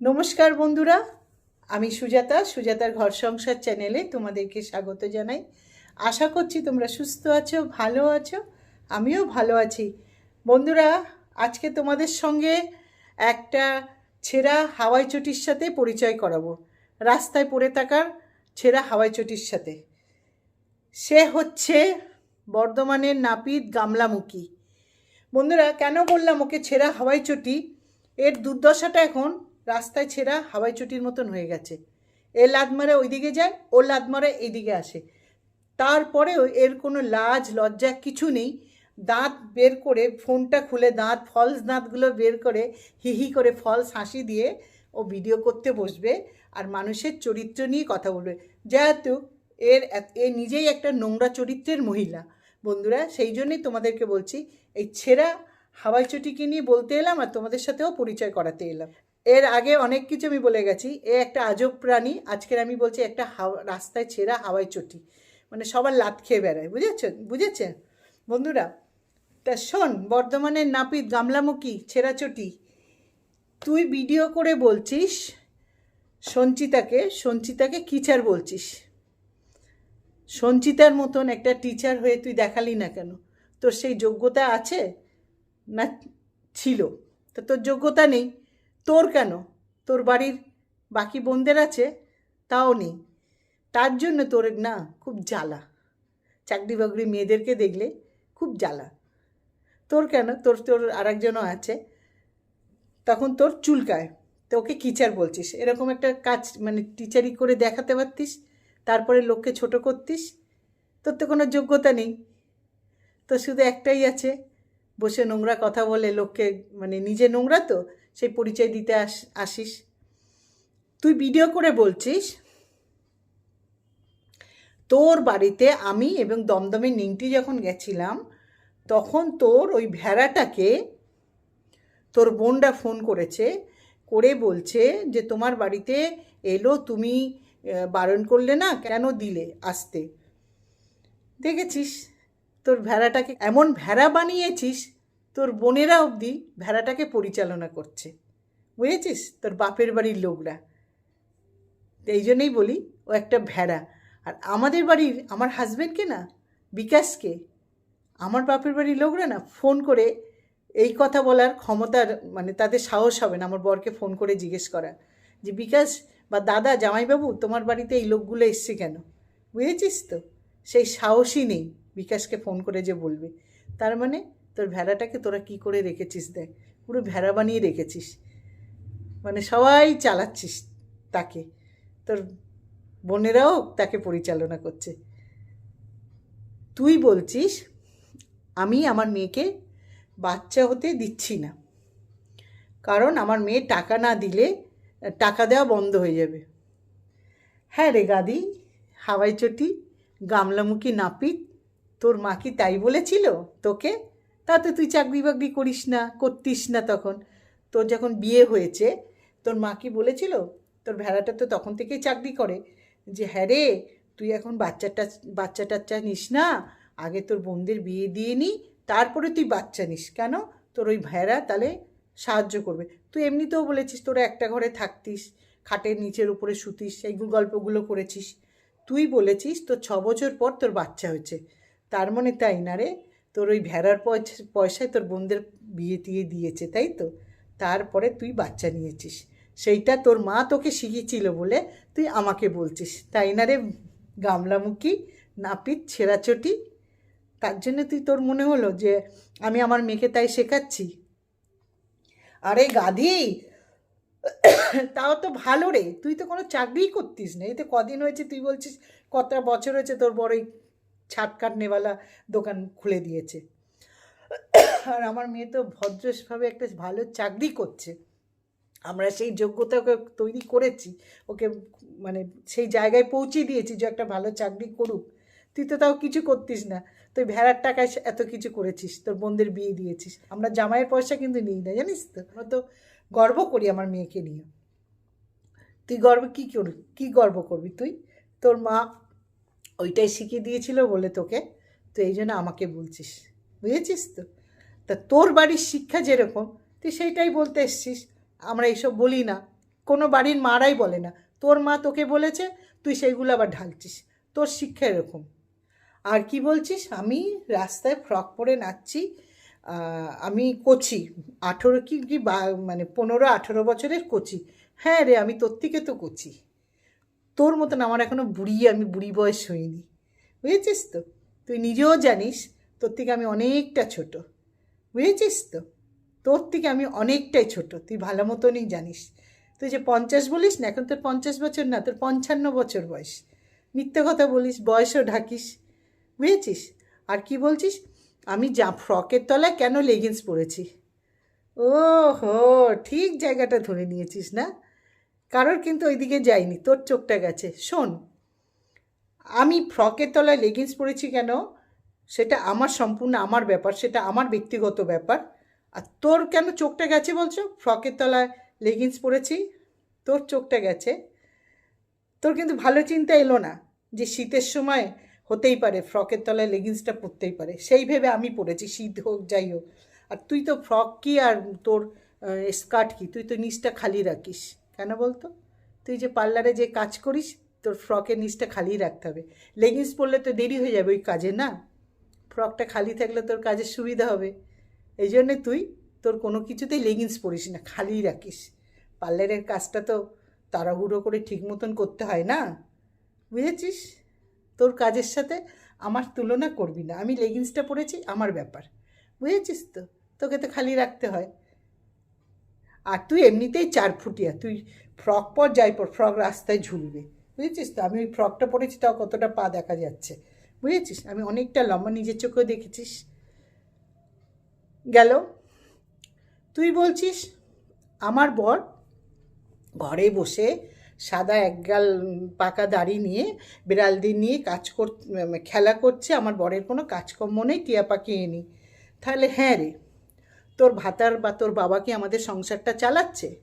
নমস্কার বন্ধুরা, আমি সুজাতা, সুজাতার ঘর সংসার চ্যানেলে তোমাদেরকে স্বাগত জানাই। আশা করছি তোমরা সুস্থ আছো, ভালো আছো, আমিও ভালো আছি। বন্ধুরা, আজকে তোমাদের সঙ্গে একটা ছেঁড়া হাওয়াই চটির সাথে পরিচয় করাবো। রাস্তায় পড়ে থাকার ছেঁড়া হাওয়াই চটির সাথে। সে হচ্ছে বর্ধমানের নাপিত গামলামুখী। বন্ধুরা, কেন বললাম ওকে ছেঁড়া হাওয়াই চটি? এর দুর্দশাটা এখন রাস্তায় ছেঁড়া হাওয়াই চটির মতন হয়ে গেছে। এ লাদ মারে ওইদিকে যায়, ও লাদ মারে এইদিকে আসে। তারপরেও এর কোনো লাজ, লজ্জা কিছু নেই। দাঁত বের করে ফোনটা খুলে, দাঁত ফলস দাঁতগুলো বের করে হি হি করে ফলস হাসি দিয়ে ও ভিডিও করতে বসবে আর মানুষের চরিত্র নিয়ে কথা বলবে। যেহেতু এর এ নিজেই একটা নোংরা চরিত্রের মহিলা। বন্ধুরা, সেই জন্যই তোমাদেরকে বলছি, এই ছেঁড়া হাওয়াই চটিকে নিয়ে বলতে এলাম আর তোমাদের সাথেও পরিচয় করাতে এলাম। এর আগে অনেক কিছু আমি বলে গেছি, এ একটা আজব প্রাণী, আজকের আমি বলছি একটা হাওয়া রাস্তায় ছেঁড়া হাওয়াই চটি। মানে সবার লাত খেয়ে বেড়ায় বুঝেছেন বুঝেছেন বন্ধুরা, তা শোন, বর্ধমানের নাপিত গামলামুখী ছেঁড়া চটি, তুই ভিডিও করে বলছিস, সঞ্চিতাকে সঞ্চিতাকে কিচার বলছিস? সঞ্চিতার মতন একটা টিচার হয়ে তুই দেখালি না কেন? তোর সেই যোগ্যতা আছে? না, ছিল। তো তোর যোগ্যতা নেই। তোর কেন? তোর বাড়ির বাকি বোনদের আছে? তাও নেই। তার জন্য তোর না খুব জ্বালা। চাকরি বাকরি মেয়েদেরকে দেখলে খুব জ্বালা। তোর কেন? তোর তোর আরেকজনও আছে। তখন তোর চুলকায়। তো ওকে কিচার বলছিস? এরকম একটা কাজ মানে টিচারি করে দেখাতে পারতিস, তারপরে লোককে ছোট করতিস, তোর তো কোনো যোগ্যতা নেই। তো শুধু একটাই আছে। বসে নোংরা কথা বলে লোককে মানে নিজে নোংরা তো? সেই পরিচয় দিতে আস, আসিস। তুই ভিডিও করে বলছিস, তোর বাড়িতে আমি এবং দমদমে নিংটি যখন গেছিলাম, তখন তোর ওই ভেড়াটাকে তোর বোনটা ফোন করেছে, করে বলছে যে তোমার বাড়িতে এলো, তুমি বারণ করলে না, কেন দিলে আসতে? দেখেছিস? তোর ভেড়াটাকে এমন ভেড়া বানিয়েছিস তোর বোনেরা অবধি ভেড়াটাকে পরিচালনা করছে। বুঝেছিস? তোর বাপের বাড়ির লোকরা। এই জন্যই বলি, ও একটা ভেড়া। আর আমাদের বাড়ির, আমার হাজব্যান্ডকে না, বিকাশকে, আমার বাপের বাড়ির লোকরা না, ফোন করে এই কথা বলার ক্ষমতার মানে তাদের সাহস হবে না, আমার বরকে ফোন করে জিজ্ঞেস করা যে, বিকাশ বা দাদা, জামাইবাবু, তোমার বাড়িতে এই লোকগুলো এসছে কেন? বুঝেছিস তো? সেই সাহসই নেই বিকাশকে ফোন করে যে বলবে। তার মানে তোর ভেড়াটাকে তোরা কি করে রেখেছিস দেখ? পুরো ভেড়া বানিয়ে রেখেছিস। মানে সবাই চালাচ্ছিস তাকে। তোর বোনেরাও তাকে পরিচালনা করছে। তুই বলছিস, আমি আমার মেয়েকে বাচ্চা হতে দিচ্ছি না। কারণ আমার মেয়ে টাকা না দিলে, টাকা দেওয়া বন্ধ হয়ে যাবে। হ্যাঁ রে গাদি হাওয়াই চটি গামলামুখী নাপিত, তোর মা কি তাই বলেছিল তোকে? তাতে তুই চাকরি বাকরি করিস না, করতিস না তখন। তোর যখন বিয়ে হয়েছে, তোর মা কি বলেছিল? তোর ভেড়াটা তো তখন থেকেই চাকরি করে। যে হ্যাঁ রে, তুই এখন বাচ্চাটা বাচ্চা টাচ্চা নিস না, আগে তোর বোনদের বিয়ে দিয়ে নি, তারপরে তুই বাচ্চা নিস। কেন? তোর ওই ভেড়া তাহলে সাহায্য করবে। তুই এমনিতেও বলেছিস, তোরা একটা ঘরে থাকতিস, খাটের নিচের উপরে শুতিস, এই গল্পগুলো করেছিস। তুই বলেছিস, তোর ছ বছর পর তোর বাচ্চা হয়েছে। তার মানে তাই না রে? তোর ওই ভেড়ার পয়সা- পয়সায় তোর বোনদের বিয়ে টিয়ে দিয়েছে, তাই তো? তারপরে তুই বাচ্চা নিয়েছিস। সেইটা তোর মা তোকে শিখিয়েছিল বলে তুই আমাকে বলছিস। তাই না রে গামলামুখী, নাপিত ছেঁড়াচটি তার জন্য তুই তোর মনে হলো যে আমি আমার মেয়েকে তাই শেখাচ্ছি? আরে গাধি! তাও তো ভালো রে। তুই তো কোনো চাকরিই করতিস না। এতে কদিন হয়েছে, তুই বলছিস কত বছর হয়েছে তোর বড় ছাট কাটনেওয়ালা দোকান খুলে দিয়েছে। আর আমার মেয়ে তো ভদ্রভাবে একটা ভালো চাকরি করছে। আমরা সেই যোগ্যতা ওকে তৈরি করেছি, ওকে মানে সেই জায়গায় পৌঁছে দিয়েছি যে একটা ভালো চাকরি করুক। তুই তো তাও কিছু করতিস না, তুই ভেড়ার টাকায় এত কিছু করেছিস, তোর বোনদের বিয়ে দিয়েছিস। আমরা জামাইয়ের পয়সা কিন্তু নিই না, জানিস তো? আমরা তো গর্ব করি আমার মেয়েকে নিয়ে। তুই গর্ব, কী করবি? কী গর্ব করবি তুই? তোর মা ওইটাই শিখিয়ে দিয়েছিল বলে তোকে, তো এই জন্য আমাকে বলছিস। বুঝেছিস তো? তা তোর বাড়ির শিক্ষা যেরকম, তুই সেইটাই বলতে এসছিস। আমরা এইসব বলি না। কোনো বাড়ির মারাই বলে না। তোর মা তোকে বলেছে, তুই সেইগুলো আবার ঢালছিস। তোর শিক্ষা এরকম। আর কি বলছিস? আমি রাস্তায় ফ্রক পরে নাচছি আমি কচি। আঠেরো কি কি মানে পনেরো আঠেরো বছরের কচি। হ্যাঁ রে, আমি তোর থেকে তো কচি। তোর মতন আমার এখনও বুড়ি, আমি বুড়ি বয়স হইনি। বুঝেছিস তো? তুই নিজেও জানিস, তোর থেকে আমি অনেকটা ছোট। বুঝেছিস তো? তোর থেকে আমি অনেকটাই ছোট, তুই ভালো মতনই জানিস। তুই যে পঞ্চাশ বলিস না, এখন তোর পঞ্চাশ বছর না, তোর পঞ্চান্ন বছর বয়স। মিথ্যে কথা বলিস, বয়সও ঢাকিস। বুঝেছিস? আর কি বলছিস? আমি যা ফ্রকের তলায় কেন লেগিংস পরেছি? ও হো ঠিক জায়গাটা ধরে নিয়েছিস না? কারোর কিন্তু ওইদিকে যায়নি, তোর চোখটা গেছে, শোন। আমি ফ্রকের তলায় লেগিংস পরেছি কেন? সেটা আমার সম্পূর্ণ আমার ব্যাপার, সেটা আমার ব্যক্তিগত ব্যাপার। আর তোর কেন চোখটা গেছে বলছো? ফ্রকের তলায় লেগিংস পরেছি, তোর চোখটা গেছে। তোর কিন্তু ভালো চিন্তা এলো না যে শীতের সময় হতেই পারে, ফ্রকের তলায় লেগিংসটা পরতেই পারে। সেই ভেবে আমি পরেছি, শীত হোক, যাই হোক। আর তুই তো ফ্রক কি আর তোর স্কার্ট কি? তুই তো নিচটা খালি রাখিস। কেন বলতো? তুই যে পার্লারে যে কাজ করিস, তোর ফ্রকের নিচটা খালি রাখতে হবে। লেগিংস পরলে তো দেরি হয়ে যাবে ওই কাজে, না? ফ্রকটা খালি থাকলে তোর কাজের সুবিধা হবে। এই জন্যে তুই তোর কোনো কিছুতেই লেগিংস পরিস না খালি রাখিস। পার্লারের কাজটা তো তাড়াহুড়ো করে ঠিক মতন করতে হয়, না? বুঝেছিস? তোর কাজের সাথে আমার তুলনা করবি না। আমি লেগিংসটা পরেছি, আমার ব্যাপার। বুঝেছিস তো? তোকে তো খালি রাখতে হয়। আর তুই এমনিতেই চার ফুটিয়া, তুই ফ্রক পর যাই পর, ফ্রক রাস্তায় ঝুলবে, বুঝেছিস তো? আমি ওই ফ্রকটা পরেছি, তাও কতটা পা দেখা যাচ্ছে, বুঝেছিস? আমি অনেকটা লম্বা, নিজের চোখেও দেখেছিস। গেল? তুই বলছিস, আমার বর ঘরে বসে সাদা একগাল পাকা দাড়ি নিয়ে বিড়ালদের নিয়ে কাজ কর খেলা করছে, আমার বরের কোনো কাজকর্ম নেই টিয়া পাখি এনি। তাহলে হ্যাঁ রে তোর ভাতার বা তোর বাবা কি আমাদের সংসারটা চালাচ্ছে?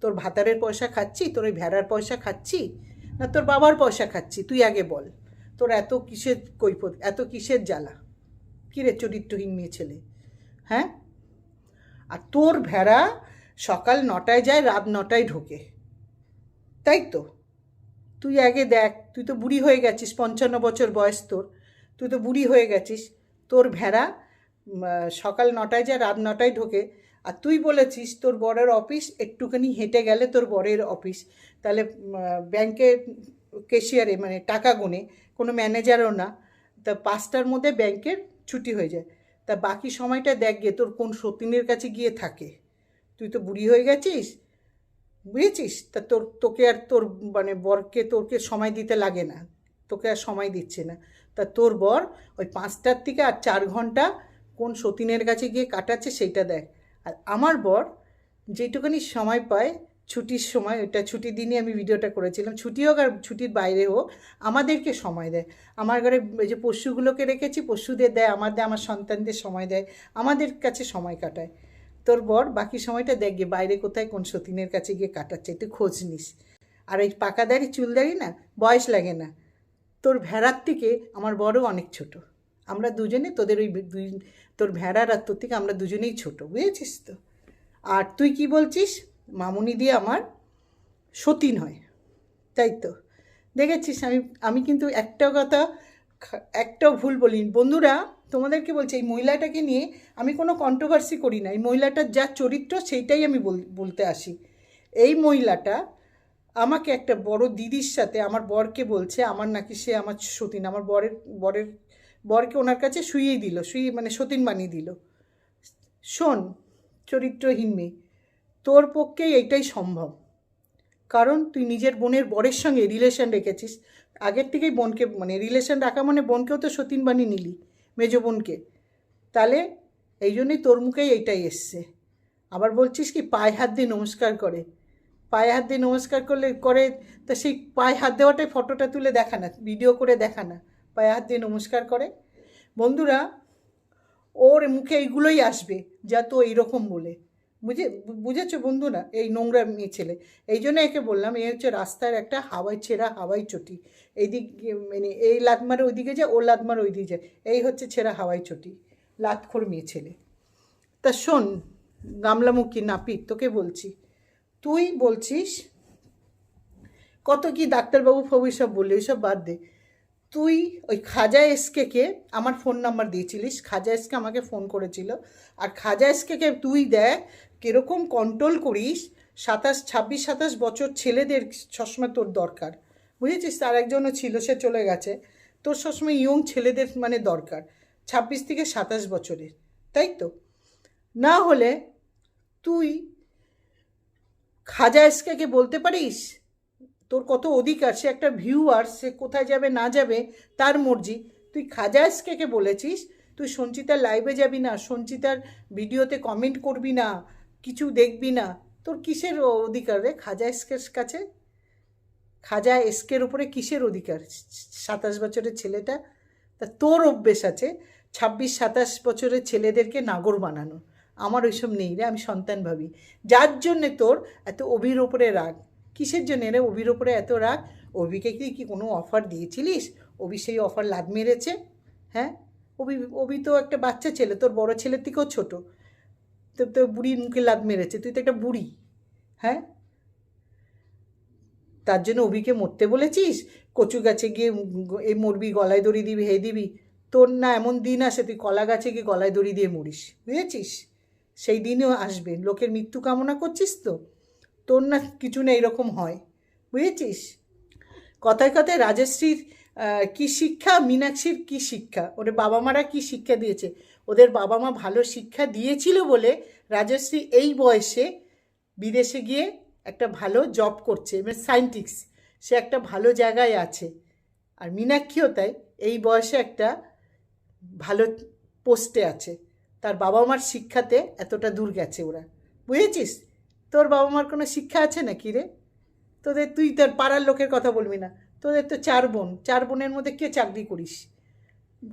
তোর ভাতারের পয়সা খাচ্ছি, তোর ওই ভেড়ার পয়সা খাচ্ছি, না তোর বাবার পয়সা খাচ্ছি? তুই আগে বল। তোর এত কিসের কৈফত, এত কিসের জ্বালা? কিরে চরিত্রহীন মেয়ে ছেলে? হ্যাঁ? আর তোর ভেড়া সকাল নটায় যায়, রাত নটায় ঢোকে। তাই তো? তুই আগে দেখ, তুই তো বুড়ি হয়ে গেছিস, পঞ্চান্ন বছর বয়স তোর। তুই তো বুড়ি হয়ে গেছিস। তোর ভেড়া সকাল নটায় যায় রাত নটায় ঢোকে। আর তুই বলেছিস তোর বরের অফিস একটুখানি হেঁটে গেলে তোর বরের অফিস। তাহলে ব্যাংকের কেশিয়ারে মানে টাকা গুনে, কোনো ম্যানেজারও না, তা পাঁচটার মধ্যে ব্যাংকের ছুটি হয়ে যায়। তা বাকি সময়টা দেখ গিয়ে তোর কোন সতীনের কাছে গিয়ে থাকে। তুই তো বুড়ি হয়ে গেছিস, বুঝেছিস? তা তোর, তোকে আর তোর মানে বরকে, তোরকে সময় দিতে লাগে না। তোকে আর সময় দিচ্ছে না। তা তোর বর ওই পাঁচটার থেকে আর চার ঘণ্টা কোন সতীনের কাছে গিয়ে কাটাচ্ছে সেইটা দেখ। আর আমার বর যেটুখানি সময় পায় ছুটির সময় ওইটা ছুটির দিনই আমি ভিডিওটা করেছিলাম, ছুটি হোক আর ছুটির বাইরে হোক, আমাদেরকে সময় দেয়। আমার ঘরে যে পশুগুলোকে রেখেছি, পশুদের দেয়, আমার দেয়, আমার সন্তানদের সময় দেয়, আমাদের কাছে সময় কাটায়। তোর বর বাকি সময়টা দেখবে বাইরে কোথায়, কোন সতীনের কাছে গিয়ে কাটাচ্ছে একটু খোঁজ নিস। আর এই পাকা দাড়ি, চুল দাড়ি না, বয়স লাগে না। তোর ভেড়ার থেকে আমার বড়ও অনেক ছোট। আমরা দুজনে তোদের ওই দুই তোর ভেড়ার আর তোর থেকে আমরা দুজনেই ছোট, বুঝেছিস তো? আর তুই কি বলছিস? মামুনি দিয়ে আমার সতীন হয়, তাই তো? দেখেছিস, আমি আমি কিন্তু একটা কথা একটাও ভুল বলিনি। বন্ধুরা, তোমাদেরকে বলছি, এই মহিলাটাকে নিয়ে আমি কোনো কন্ট্রোভার্সি করি না। এই মহিলাটার যা চরিত্র, সেইটাই আমি বল- বলতে আসি। এই মহিলাটা আমাকে একটা বড় দিদির সাথে, আমার বরকে বলছে, আমার নাকি সে আমার সতীন, আমার বরের বরের বরকে ওনার কাছে শুয়েই দিল শুয়ে মানে সতীন বানিয়ে দিল। শোন, চরিত্রহীন মেয়ে, তোর পক্ষে এইটাই সম্ভব। কারণ তুই নিজের বোনের বরের সঙ্গে রিলেশন রেখেছিস। আগের থেকেই বোনকে মানে রিলেশন রাখা মানে বোনকেও তো সতীন বানিয়ে নিলি, মেজ বোনকে। তাহলে এই জন্যই তোর মুখেই এইটাই এসছে। আবার বলছিস কি, পায়ে হাত দিয়ে নমস্কার করে। পায়ে হাত দিয়ে নমস্কার করলে, করে তা সেই পায়ে হাত দেওয়াটাই ফটোটা তুলে দেখা না ভিডিও করে দেখা না। পায়ে হাত দিয়ে নমস্কার করে। বন্ধুরা, ওর মুখে এইগুলোই আসবে, যা তো এইরকম বলে। বুঝে, বুঝেছ বন্ধুরা? এই নোংরা মেয়ে ছেলে। এই জন্য একে বললাম, এ হচ্ছে রাস্তার একটা হাওয়াই ছেঁড়া হাওয়াই চটি। এইদিক মানে এই লাত মারে ওইদিকে যায়, ও লাত মারে ওইদিকে যায়। এই হচ্ছে ছেঁড়া হাওয়াই চটি, লাতখোর মেয়ে ছেলে। তা শোন, গামলামুখী নাপিত, তোকে বলছি। তুই বলছিস, কত কি ডাক্তারবাবু ফাবু সব বললি ওইসব বাদ দে। তুই ওই খাজা এসকেকে আমার ফোন নাম্বার দিয়েছিলিস, খাজা এসকে আমাকে ফোন করেছিল। আর খাজা এসকেকে তুই দেখ কীরকম কন্ট্রোল করিস, সাতাশ, ছাব্বিশ, সাতাশ বছর ছেলেদের সবসময় তোর দরকার। বুঝেছিস? তার একজনও ছিল, সে চলে গেছে। তোর সবসময় ইয়ং ছেলেদের মানে দরকার, ছাব্বিশ থেকে সাতাশ বছরের, তাই তো? না হলে তুই খাজা এসকে বলতে পারিস? তোর কত অধিকার? সে একটা ভিউয়ার সে কোথায় যাবে, না যাবে, তার মর্জি। তুই খাজা এসকে বলেছিস? তুই সঞ্চিতার লাইভে যাবি না, সঞ্চিতার ভিডিওতে কমেন্ট করবি না, কিছু দেখবি না। তোর কিসের অধিকার রে খাজা এসকের কাছে? খাজা এসকের উপরে কিসের অধিকার? সাতাশ বছরের ছেলেটা? তা তোর অভ্যেস আছে ছাব্বিশ, সাতাশ বছরের ছেলেদেরকে নাগর বানানো। আমার ওইসব নেই রে, আমি সন্তান ভাবি। যার জন্যে তোর এত অভির ওপরে রাগ। কিসের জন্য? রে অভির ওপরে এত রাগ? অভিকে কি কি কোনো অফার দিয়েছিলিস? অভি সেই অফার লাদ মেরেছে। হ্যাঁ? অভি অভি তো একটা বাচ্চা ছেলে, তোর বড় ছেলের থেকেও ছোটো। তো তোর বুড়ির মুখে লাদ মেরেছে, তুই তো একটা বুড়ি। হ্যাঁ? তার জন্য অভিকে মরতে বলেছিস? কচু গাছে গিয়ে এই মরবি, গলায় দড়ি দিবি, হে দিবি। তোর না এমন দিন আসে, তুই কলা গাছে গিয়ে গলায় দড়ি দিয়ে মরিস। বুঝেছিস? সেই দিনও আসবে। লোকের মৃত্যু কামনা করছিস তো? তোর না কিছু না এরকম হয়, বুঝেছিস? কথায় কথায় রাজশ্রীর কি শিক্ষা, মীনাক্ষীর কি শিক্ষা? ওদের বাবা মারা কি শিক্ষা দিয়েছে? ওদের বাবা মা ভালো শিক্ষা দিয়েছিল বলে রাজশ্রী এই বয়সে বিদেশে গিয়ে একটা ভালো জব করছে মানে সায়েন্টিক্স সে একটা ভালো জায়গায় আছে। আর মীনাক্ষীও তাই, এই বয়সে একটা ভালো পোস্টে আছে। তার বাবা মার শিক্ষাতে এতটা দূর গেছে ওরা, বুঝেছিস? তোর বাবা মার কোনো শিক্ষা আছে নাকি রে? তোদের, তুই তোর পাড়ার লোকের কথা বলবি না। তোদের তো চার বোন। চার বোনের মধ্যে কে চাকরি করিস?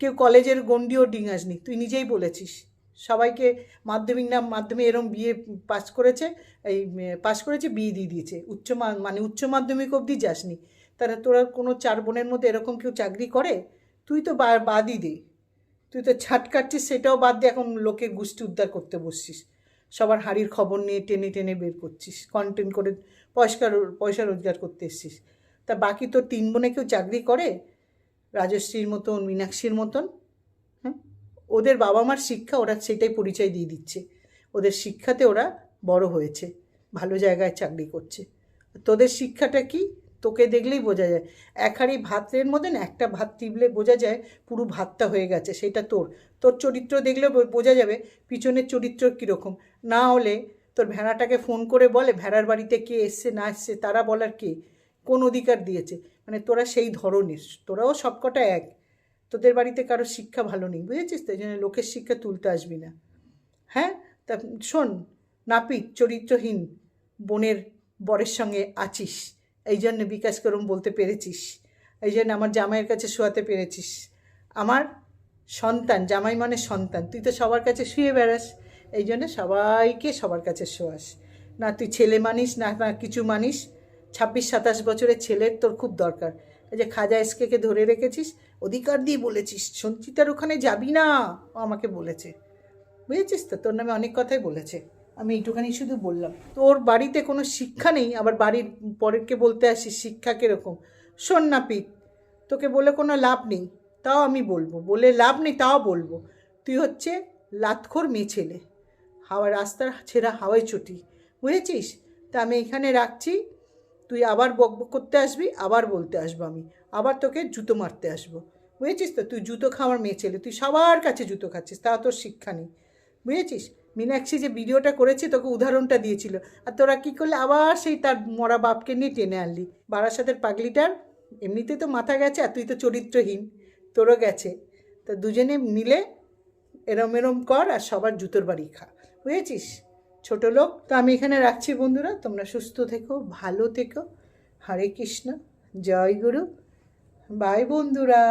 কেউ কলেজের গণ্ডিও ডিঙাসনি তুই নিজেই বলেছিস। সবাইকে মাধ্যমিক না মাধ্যমে এরম বিয়ে পাস করেছে, এই পাস করেছে, বিয়ে দিয়ে দিয়েছে। উচ্চ মানে উচ্চ মাধ্যমিক অবধি যাসনি। তাহলে তোরা কোনো চার বোনের মধ্যে এরকম কেউ চাকরি করে? তুই তো বাদই দে। তুই তো ছাট কাটছিস, সেটাও বাদ দিয়ে এখন লোকের গোষ্ঠী উদ্ধার করতে বসছিস। সবার হাড়ির খবর নিয়ে টেনে টেনে বের করছিস কন্টেন্ট করে পয়সা পয়সা রোজগার করতে এসছিস। তা বাকি তোর তিন বোনে কেউ চাকরি করে? রাজশ্রীর মতন, মীনাক্ষীর মতন? হ্যাঁ ওদের বাবা মার শিক্ষা ওরা সেটাই পরিচয় দিয়ে দিচ্ছে। ওদের শিক্ষাতে ওরা বড় হয়েছে, ভালো জায়গায় চাকরি করছে। তোদের শিক্ষাটা কি? তোকে দেখলেই বোঝা যায়। এক হাঁড়ি ভাতের মধ্যে না একটা ভাত টিপলে বোঝা যায় পুরো ভাতটা হয়ে গেছে, সেটা তোর। তোর চরিত্র দেখলে বোঝা যাবে পিছনের চরিত্র কীরকম। না হলে তোর ভেড়াটাকে ফোন করে বলে, ভেড়ার বাড়িতে কে এসছে, না এসছে, তারা বলার কে? কোন অধিকার দিয়েছে? মানে তোরা সেই ধরনের, তোরাও সবকটা এক। তোদের বাড়িতে কারও শিক্ষা ভালো নেই, বুঝেছিস তো? জন্য লোকের শিক্ষা তুলতে আসবি না। হ্যাঁ? তা শোন, নাপিত চরিত্রহীন বোনের বরের সঙ্গে আছিস। এই জন্য বিকাশ করম বলতে পেরেছিস। এই জন্য আমার জামাইয়ের কাছে শোয়াতে পেরেছিস। আমার সন্তান, জামাই মানে সন্তান। তুই তো সবার কাছে শুয়ে বেড়াস, এই জন্য সবাইকে সবার কাছে শোয়াস। না তুই ছেলে মানিস, না না কিছু মানিস, ছাব্বিশ, সাতাশ বছরের ছেলের তোর খুব দরকার। এই যে খাজা এসকে ধরে রেখেছিস, অধিকার দিয়ে বলেছিস, সঞ্চিতার ওখানে যাবি না, ও আমাকে বলেছে। বুঝেছিস তো? তোর নামে অনেক কথাই বলেছে। আমি এইটুখানি শুধু বললাম। তোর বাড়িতে কোনো শিক্ষা নেই? আবার বাড়ির পরেরকে বলতে আসিস, শিক্ষা কীরকম? শোন না তোকে বলে কোনো লাভ নেই, তাও আমি বলব। বলে লাভ নেই, তাও বলব। তুই হচ্ছে লাতখোর মেয়ে ছেলে। হাওয়া রাস্তার ছেঁড়া হাওয়ায় ছুটি বুঝেছিস? তা আমি এখানে রাখছি। তুই আবার বক করতে আসবি, আবার বলতে আসব আমি। আবার তোকে জুতো মারতে আসব। বুঝেছিস তো? তুই জুতো খাওয়ার মেয়ে ছেলে। তুই সবার কাছে জুতো খাচ্ছিস তা তোর শিক্ষা নেই। বুঝেছিস? মীনাক্ষী যে ভিডিওটা করেছে, তোকে উদাহরণটা দিয়েছিল। আর তোরা কী করলে? আবার সেই তার মরা বাপকে নিয়ে টেনে আনলি। বারাসাতের পাগলিটার এমনিতে তো মাথা গেছে, আর তুই তো চরিত্রহীন, তোরও গেছে। তো দুজনে মিলে এরম এরম কর আর সবার জুতোর বাড়ি খা। বুঝেছিস? ছোট লোক। তো আমি এখানে রাখছি বন্ধুরা। তোমরা সুস্থ থেকো, ভালো থেকো। হরে কৃষ্ণ। জয় গুরু। বাই বন্ধুরা।